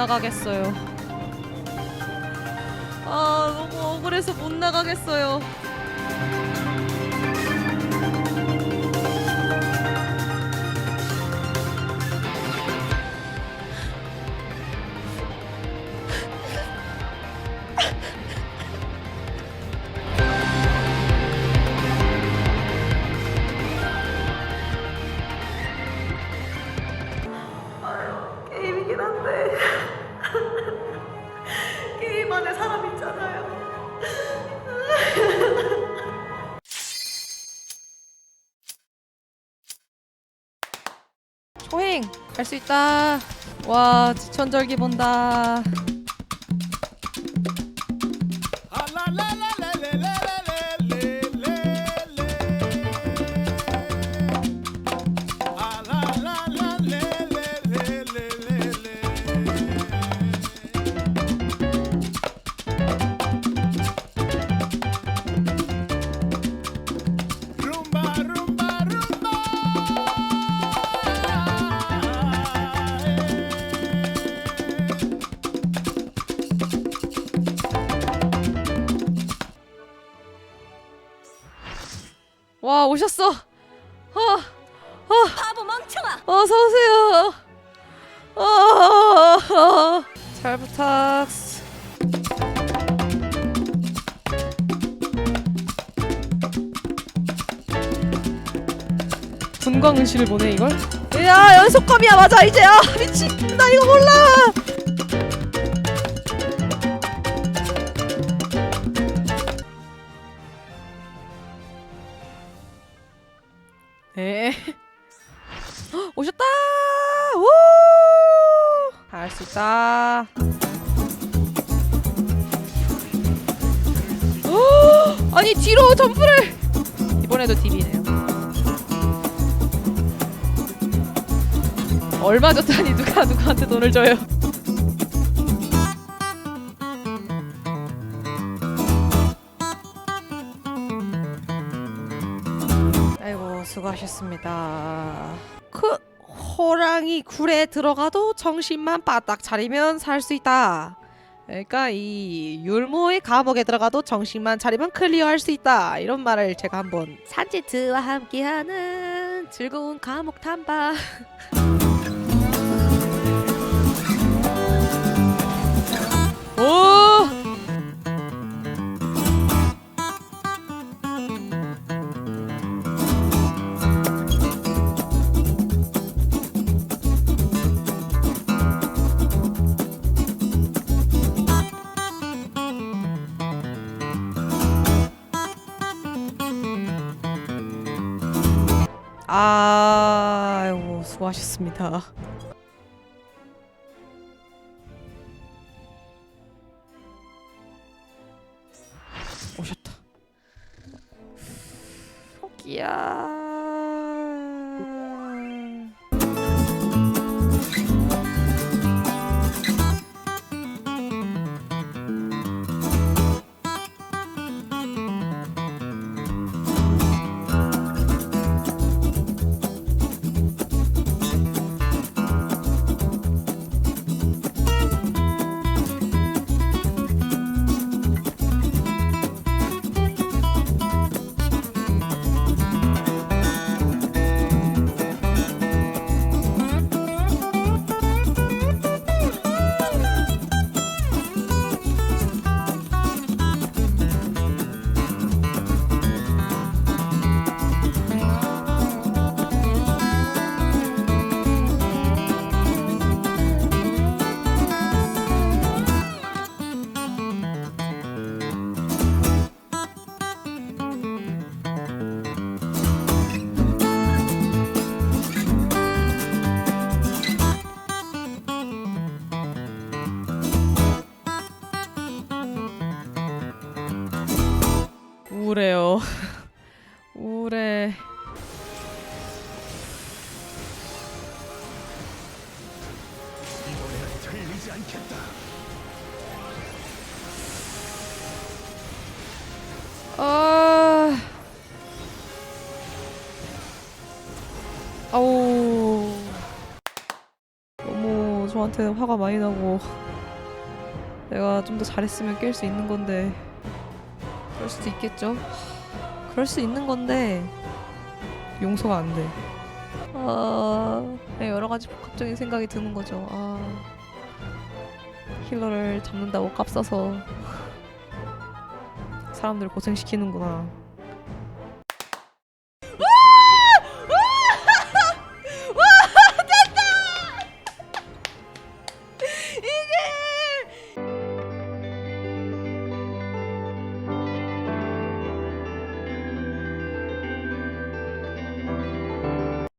나가겠어요. 아 너무 억울해서 못 나가겠어요. 초행 갈 수 있다. 와 지천절기 본다. 와 오셨어. 아, 바보 멍청아! 어서 오세요. 아, 잘 부탁. 분광은실을 보내 이걸? 야 연속검이야 맞아 이제 아 미친 나 이거 몰라. 에 헉, 오셨다. 우! 할수 있다. 오! 아니 뒤로 점프를 이번에도 DB네요. 얼마 줬다니 누가 누구한테 돈을 줘요? 수고하셨습니다. 그 호랑이 굴에 들어가도 정신만 바짝 차리면 살 수 있다. 그러니까 이 율무의 감옥에 들어가도 정신만 차리면 클리어할 수 있다. 이런 말을 제가 한번 산지트와 함께하는 즐거운 감옥 탐방. 오! 수고하셨습니다. 오셨다. 토끼야. 않겠다. 아. 아우. 너무. 저한테 화가 많이 나고 내가 좀 더 잘했으면 깰 수 있는 건데 그럴 수도 있겠죠. 그럴 수 있는 건데 용서가 안 돼. 아, 네, 여러 가지 복합적인 생각이 드는 거죠. 아, 힐러를 잡는다고 값싸서 사람들 고생시키는구나.